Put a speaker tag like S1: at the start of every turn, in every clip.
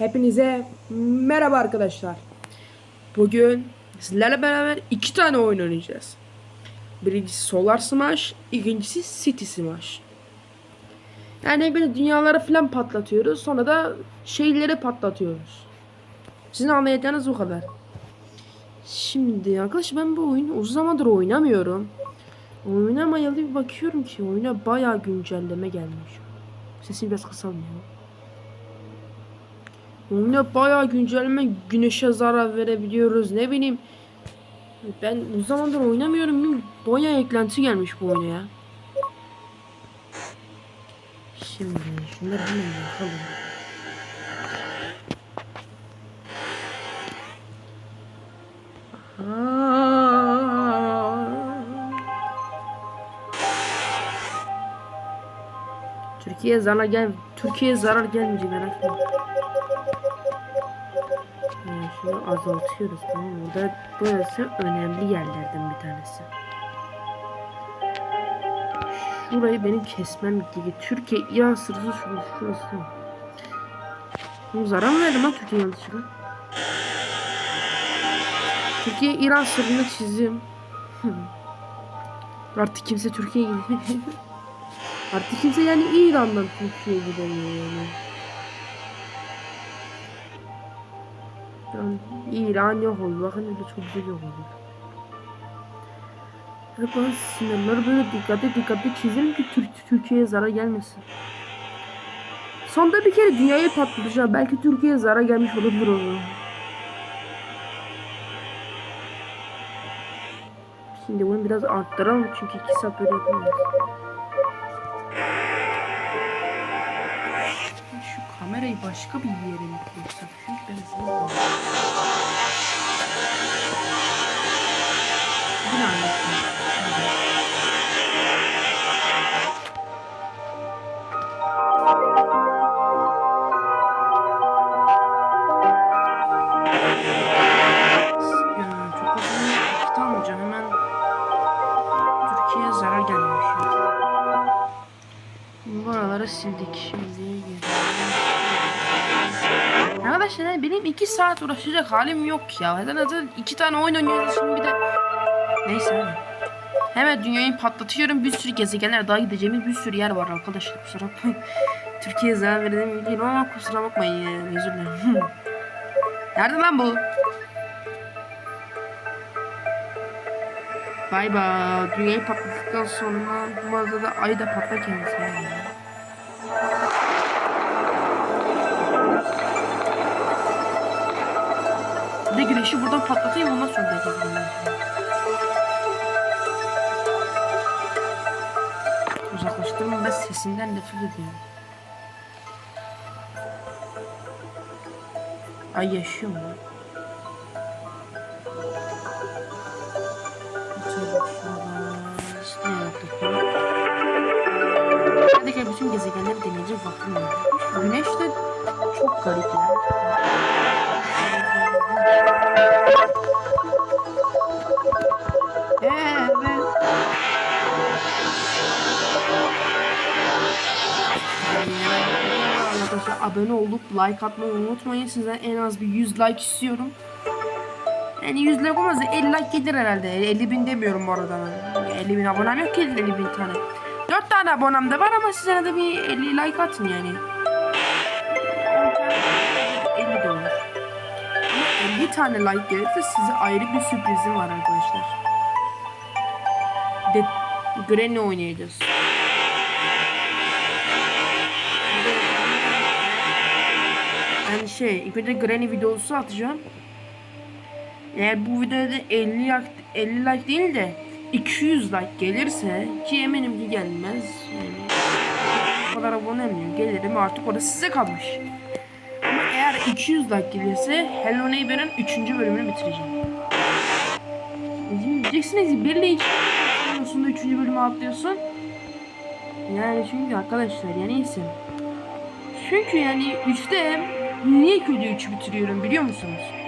S1: Hepinize merhaba arkadaşlar. Bugün sizlerle beraber iki tane oyun oynayacağız. Birincisi Solar Smash, ikincisi City Smash. Yani böyle dünyaları falan patlatıyoruz. Sonra da şeyleri patlatıyoruz. Sizin anlayacağınız o kadar. Şimdi arkadaşlar ben bu oyunu uzun zamandır oynamıyorum. Oynamayalı bir bakıyorum ki oyuna bayağı güncelleme gelmiş. Sesini biraz kısalım. Oyuna bayağı güncelleme güneşe zarar verebiliyoruz ne bileyim. Ben uzun zamandır oynamıyorum. Bayağı eklenti gelmiş bu oyuna ya. Şimdi şunları hemen yapalım. Aa. Türkiye'ye zarar gel Türkiye'ye zarar gelmeyecek merak etme. Şunu azaltıyoruz tamam mı? Burada burası önemli yerlerden bir tanesi. Şurayı benim kesmem gerekiyor. Türkiye İran sırası şurası. şurası. Bu zarar mı verdim lan Türkiye yanlışlıkla? Türkiye İran sırrını çizdim. Artık kimse Türkiye'ye gidiyor. Artık kimse yani İran'dan Türkiye'ye gidemiyor yani. İran yok oldu. Bakın öyle çok güzel yok oldu. Sınırları böyle dikkatli dikkatli çizelim ki Tür Türkiye'ye zarar gelmesin. Sonda bir kere dünyayı patlatacağım. Belki Türkiye'ye zarar gelmiş olabilir o zaman. Şimdi bunu biraz arttıralım çünkü iki saat böyle yapamayız. Başka bir yere mi koysak? Çünkü ben hemen Türkiye'ye zarar gelmiş. Bu araları sildik şimdi. Arkadaşlar benim iki saat uğraşacak halim yok ya. Zaten zaten iki tane oyun oynuyoruz şimdi bir de. Neyse. Hemen dünyayı patlatıyorum. Bir sürü gezegenler daha gideceğimiz bir sürü yer var arkadaşlar. Kusura bakmayın. Türkiye'ye zarar verdiğim değil ama kusura bakmayın. Özür dilerim. Nerede lan bu? Bay bay. Dünyayı patlattıktan sonra bu arada da ay da patlar kendisi. Yani. Bir de güneşi buradan patlatayım ondan sonra yapabilirim. Uzaklaştırma ben sesinden nefret ediyorum. Ay yaşıyor mu? Lan? Ne yaptık? Hadi gel bütün gezegenleri deneyecek vaktim var. Güneş de çok garip ya. Evet. Arkadaşlar abone olup like atmayı unutmayın. Sizden en az bir 100 like istiyorum. Yani 100 like olmaz da 50 like gelir herhalde. 50 bin demiyorum bu arada. ben. 50 bin abonem yok ki 50 bin tane. 4 tane abonem de var ama size de bir 50 like atın yani. 50 de olur. Ama 50 tane like gelirse size ayrı bir sürprizim var arkadaşlar. De Granny oynayacağız. Yani şey, ilk önce Granny videosu atacağım. Eğer bu videoda 50 like, 50 like değil de 200 like gelirse ki eminim ki gelmez. Yani o kadar abonem yok. Gelirim artık orası size kalmış. Ama eğer 200 like gelirse Hello Neighbor'ın 3. bölümünü bitireceğim. Diyeceksiniz bir ile iki sonrasında 3. bölümü atlıyorsun. Yani çünkü arkadaşlar yani iyisin. Çünkü yani 3'te niye kötü 3'ü bitiriyorum biliyor musunuz?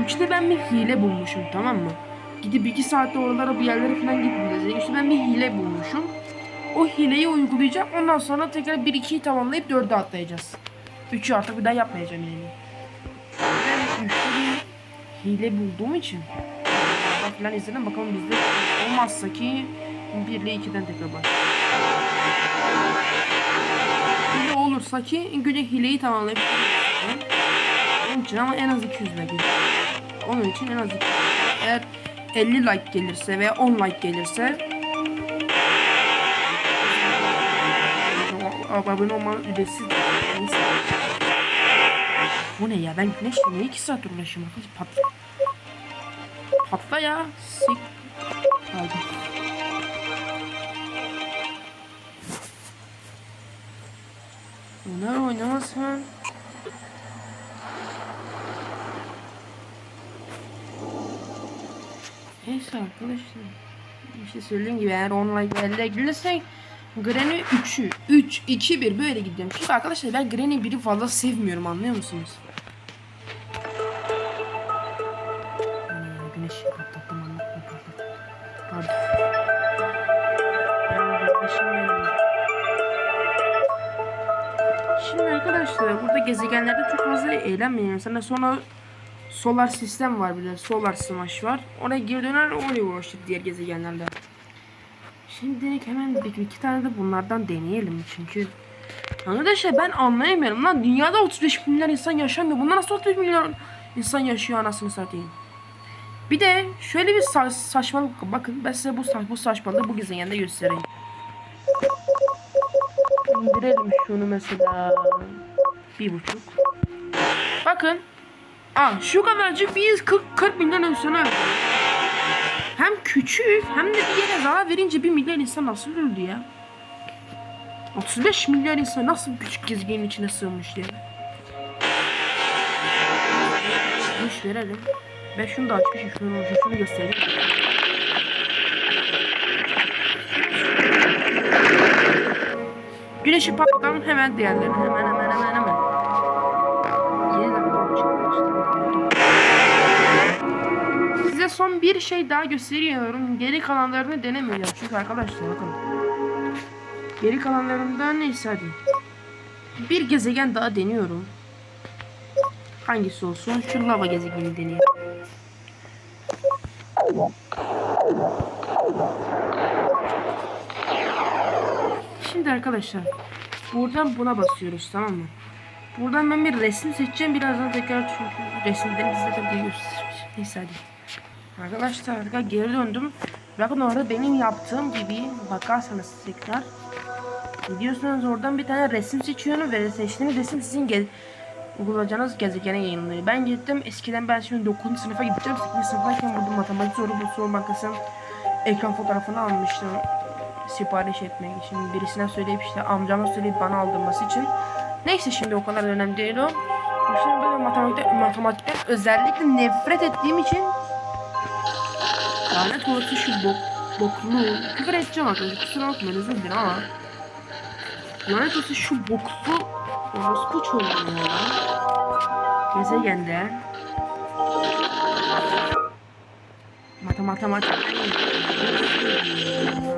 S1: 3'te ben bir hile bulmuşum tamam mı? Gidip 2 saatte oralara bir yerlere falan gitmeyeceğiz. İşte ben bir hile bulmuşum. O hileyi uygulayacağım. Ondan sonra tekrar 1-2'yi tamamlayıp 4'e atlayacağız. 3'ü artık bir daha yapmayacağım yani. Ben güçlü bir hile bulduğum için falan izledim bakalım bizde olmazsa ki 1 ile 2'den tekrar baş. Hile olursa ki önce hileyi tamamlayıp onun için ama en az 200 like. Onun için en az 200. Eğer 50 like gelirse veya 10 like gelirse abone olmanın ücretsiz. Bu ne ya ben güneşle niye 2 saat uğraşıyorum? Patla. Patla ya. Sik. Pardon. Onlar oynamazsan Neyse arkadaşlar. İşte söylediğim gibi eğer online elde gelirsek Granny 3'ü 3 2 1 böyle gideceğim. Çünkü arkadaşlar ben Granny 1'i fazla sevmiyorum anlıyor musunuz? Ee, Güneş patlattım anlatma patlattım. Pardon. Şimdi arkadaşlar burada gezegenlerde çok fazla eğlenmeyin. Sana sonra solar sistem var bir de solar smash var. Oraya geri döner oraya uğraşır diğer gezegenlerle. Şimdi hemen bir iki tane de bunlardan deneyelim çünkü Arkadaşlar ben anlayamıyorum lan dünyada 35 milyar insan yaşamıyor. Bunlar nasıl 35 milyar insan yaşıyor anasını satayım. Bir de şöyle bir sa- saçmalık bakın ben size bu, sa- bu saçmalığı bu gezegende göstereyim. İndirelim şunu mesela. Bir buçuk. Bakın. Aa, şu kadarcık bir 40, 40 milyon insana. Hem küçük hem de bir yere zarar verince bir milyar insan nasıl öldü ya? 35 milyar insan nasıl küçük gezegenin içine sığmış ya? Boş verelim. Ben şunu da açmışım. Şunu, şunu göstereyim. Güneşi patlatalım hemen diğerlerini hemen hemen hemen hemen. Size son bir şey daha gösteriyorum. Geri kalanlarını denemeyeceğim. Çünkü arkadaşlar bakın. Geri kalanlarından neyse hadi. Bir gezegen daha deniyorum. Hangisi olsun? Şu lava gezegeni deneyelim. Şimdi arkadaşlar buradan buna basıyoruz tamam mı? Buradan ben bir resim seçeceğim. Birazdan tekrar resimden göstereceğim. Neyse hadi. Arkadaşlar tekrar geri döndüm. Bakın orada benim yaptığım gibi bakarsanız tekrar. Gidiyorsanız oradan bir tane resim seçiyorum ve seçtiğiniz resim sizin ge bulacağınız gezegene yayınlıyor. Ben gittim eskiden ben şimdi 9. sınıfa gideceğim. 8. sınıftayken burada matematik soru bu soru bankasının ekran fotoğrafını almıştım sipariş etmek için birisine söyleyip işte amcama söyleyip bana aldırması için. Neyse şimdi o kadar önemli değil o. Şimdi ben matematikten, matematikten özellikle nefret ettiğim için lanet olası şu bok, boklu küfür edeceğim arkadaşlar kusura bakmayın özür dilerim ama lanet olası şu boklu orospu çocuğu ya gezegende Mata matematik.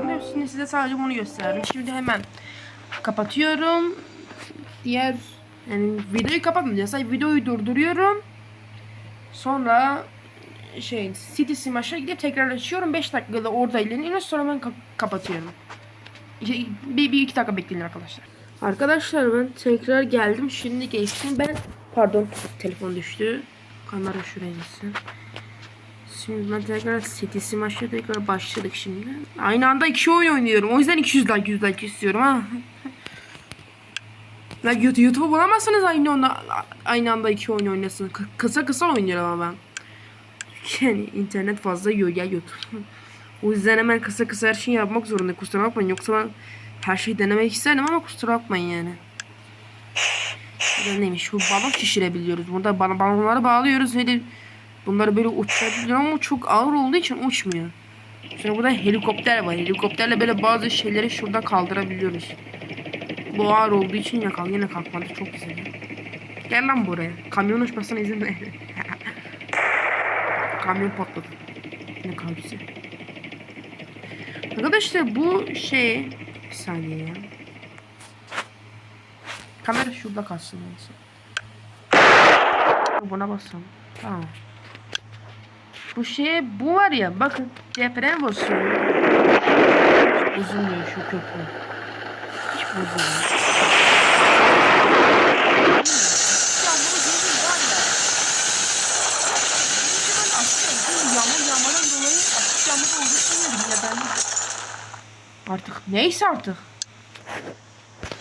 S1: Anlıyorsun size sadece bunu gösterdim. Şimdi hemen kapatıyorum. Diğer yani videoyu kapatmayacağız. Sadece videoyu durduruyorum. Sonra şey City Smash'a gidip tekrar açıyorum. 5 dakikada orada ilerliyoruz. Sonra ben ka- kapatıyorum. Bir, bir iki dakika bekleyin arkadaşlar. Arkadaşlar ben tekrar geldim. Şimdi geçtim. Ben pardon telefon düştü. Kamera şuraya gitsin. Şimdi ben tekrar City maçta tekrar başladık şimdi. Aynı anda iki oyun oynuyorum. O yüzden 200 like 100 like istiyorum ha. Ya YouTube, YouTube'u bulamazsınız aynı anda aynı anda iki oyun oynasın. Kısa kısa oynuyorum ama ben. Yani internet fazla yiyor ya YouTube. o yüzden hemen kısa kısa her şeyi yapmak zorunda. Kusura bakmayın yoksa ben her şeyi denemek isterdim ama kusura bakmayın yani. Burada neymiş? Bu balon şişirebiliyoruz. Burada bal balonları bağlıyoruz de Bunları böyle uçurabiliyor ama çok ağır olduğu için uçmuyor. Sonra burada helikopter var. Helikopterle böyle bazı şeyleri şurada kaldırabiliyoruz. Bu ağır olduğu yine yakal yine kalkmadı. Çok güzel. Gel lan buraya. Kamyon uçmasına izin ver. Kamyon patladı. Ne güzel. Arkadaşlar bu şey bir saniye ya. kamera şurada kalsın neyse. Buna basalım. Tamam. Bu şey bu var ya bakın deprem basıyor. Hiç bozulmuyor şu köprü. Hiç bozulmuyor. Ya bunu gözüm var ya. Ben aslında bu yağmur yağmadan dolayı açık yağmur olduğu için bile ben artık neyse artık.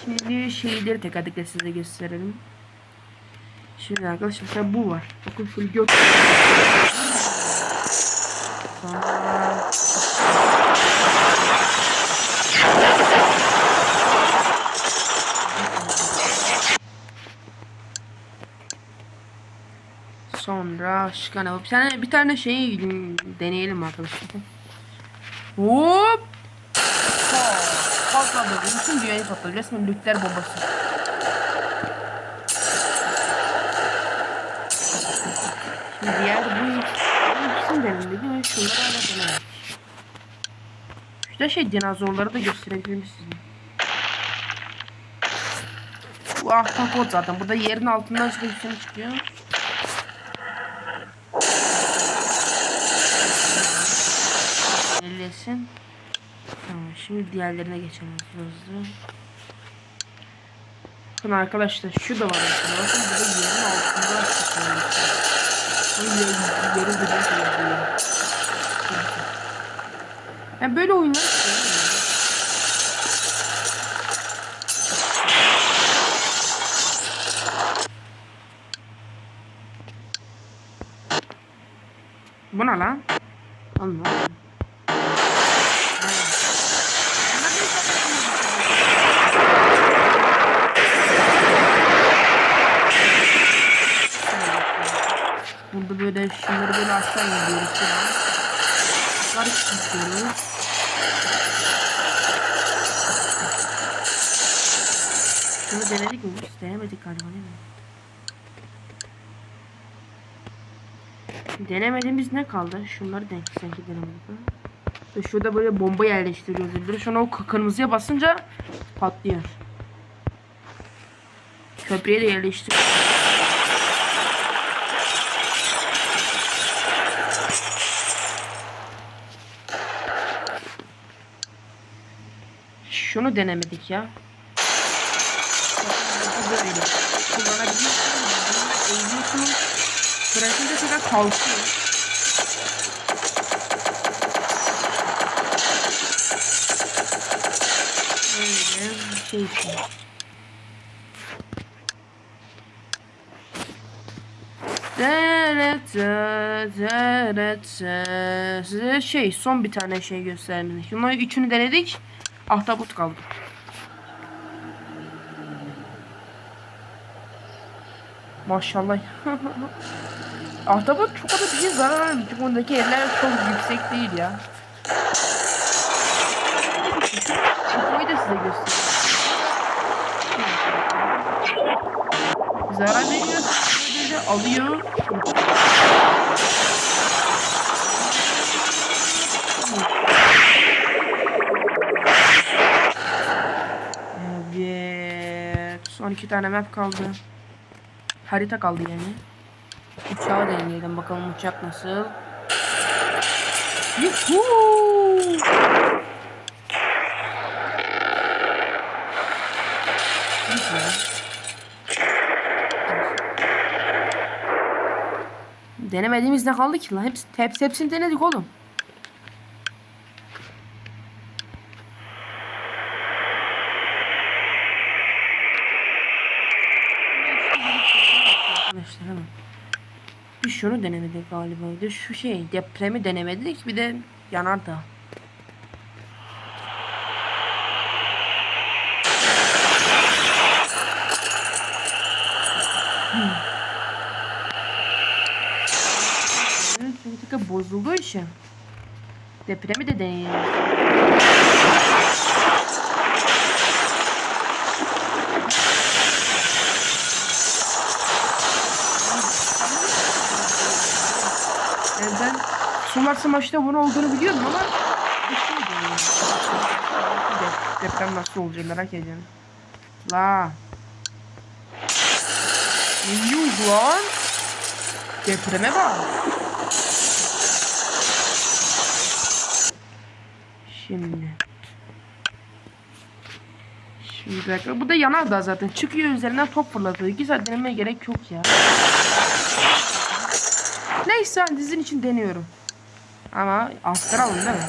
S1: Şimdi şeyleri teker teker size gösterelim. Şimdi arkadaşlar mesela bu var. Bakın şöyle gök. Sonra Sonra şıkana bir tane bir tane şey deneyelim arkadaşlar. Hop. Patladı. Bütün dünyayı patladı. Resmen nükleer bombası. Şimdi diğer bu ikisini değil mi? Şunları hala denemedik. Şurada şey dinozorları da gösterebilirim size. Bu ahtapot zaten. Burada yerin altından çıkıyor üstüne çıkıyor. Ellesin. Tamam şimdi diğerlerine geçelim hızlı. Bakın arkadaşlar şu da var mesela. Bakın burada yerin altında. O yerin, dibine. Yani böyle oyunlar. Bu ne lan? Burada böyle şunları böyle aşağı indiriyoruz falan. Yukarı çıkıyoruz. Şunu denedik mi? Biz denemedik galiba değil mi? Denemediğimiz ne kaldı? Şunları denk sanki denemedik. ha? Ve şurada böyle bomba yerleştiriyoruz. Bir Şuna o kırmızıya basınca patlıyor. Köprüye de yerleştir. Şunu denemedik ya. Bu böyle. Kullanabiliyorsun. Bunu eğiliyorsun. Bırakınca tekrar kalkıyor. Böyle bir şey şey son bir tane şey gösterdim. Bunları üçünü denedik. Ahtapot kaldı. Maşallah. Ahtapot çok da bir şey zarar vermiyor. Çünkü ondaki eller çok yüksek değil ya. Kafayı da size göstereyim. Zarar veriyor. Böyle alıyor. İki tane map kaldı. Harita kaldı yani. Uçağı deneyelim bakalım uçak nasıl. Yuhuu! Denemediğimiz ne kaldı ki lan? Hepsi, hepsi, hepsini denedik oğlum. Arkadaşlar hemen. Bir şunu denemedik galiba. De şu şey depremi denemedik. Bir de yanardağ. Evet, çünkü bozulduğu için. Depremi de deneyelim. Yani ben Solar Smaş'ta bunu olduğunu biliyorum ama şey Deprem nasıl olacak merak ediyorum. La. Yuh lan. Depreme bak. Şimdi. Şimdi bir. Bu da yanar da zaten. Çıkıyor üzerinden top fırlatıyor. 2 saat denemeye gerek yok ya. Neyse dizin için deniyorum. Ama astar alın değil mi?